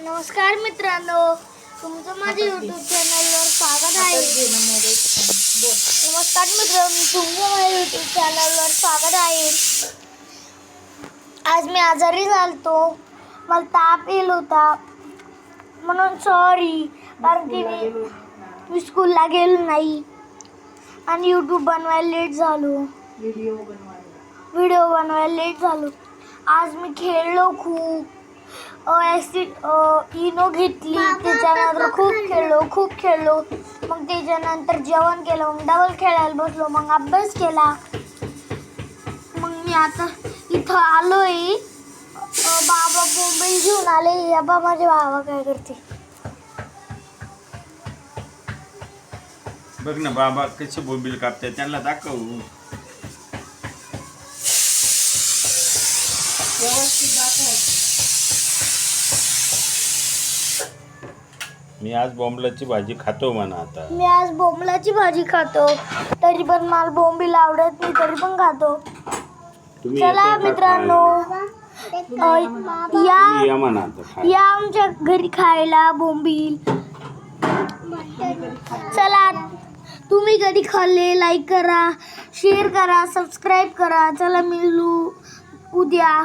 नमस्कार मित्रांनो तुमचं माझ्या युट्यूब चॅनलवर स्वागत आहे. नमस्कार मित्रांनो तुमचं माझ्या युट्यूब चॅनलवर स्वागत आहे. आज मी आजारी झालतो. मला ताप येईल होता. म्हणून सॉरी कारण की मी मी स्कूलला गेलो नाही. आणि यूट्यूब बनवायला लेट झालो. व्हिडिओ बनवायला. व्हिडिओ बनवायला लेट झालो. आज मी खेळलो खूप. ॲसिड इनो घेतली. त्याच्यानंतर खूप खेळलो खूप खेळलो. मग त्याच्यानंतर जेवण केलं मग डबल खेळायला बसलो मग अभ्यास केला. मग मी आता इथं आलोय. अ, बाबा मुंबई घेऊन आले. या बा माझे बाबा काय करते बघ ना बाबा कसे बोंबील कापतात त्यांना दाखव. व्यवस्थित दाखवायचं मी आज बोंबलाची भाजी खातो म्हणा आता. मी आज बोंबलाची भाजी खातो. तरी पण मला बोंबील आवडत नाही तरी पण खातो. तुम्ही चला येताय का मित्रांनो खायला? अ, तुम्ही या या म्हणा आता खायला. या आमच्या घरी खायला बोंबील. चला तुम्ही कधी खाल्ले लाईक करा शेअर करा सबस्क्राईब करा. चला मिळू उद्या.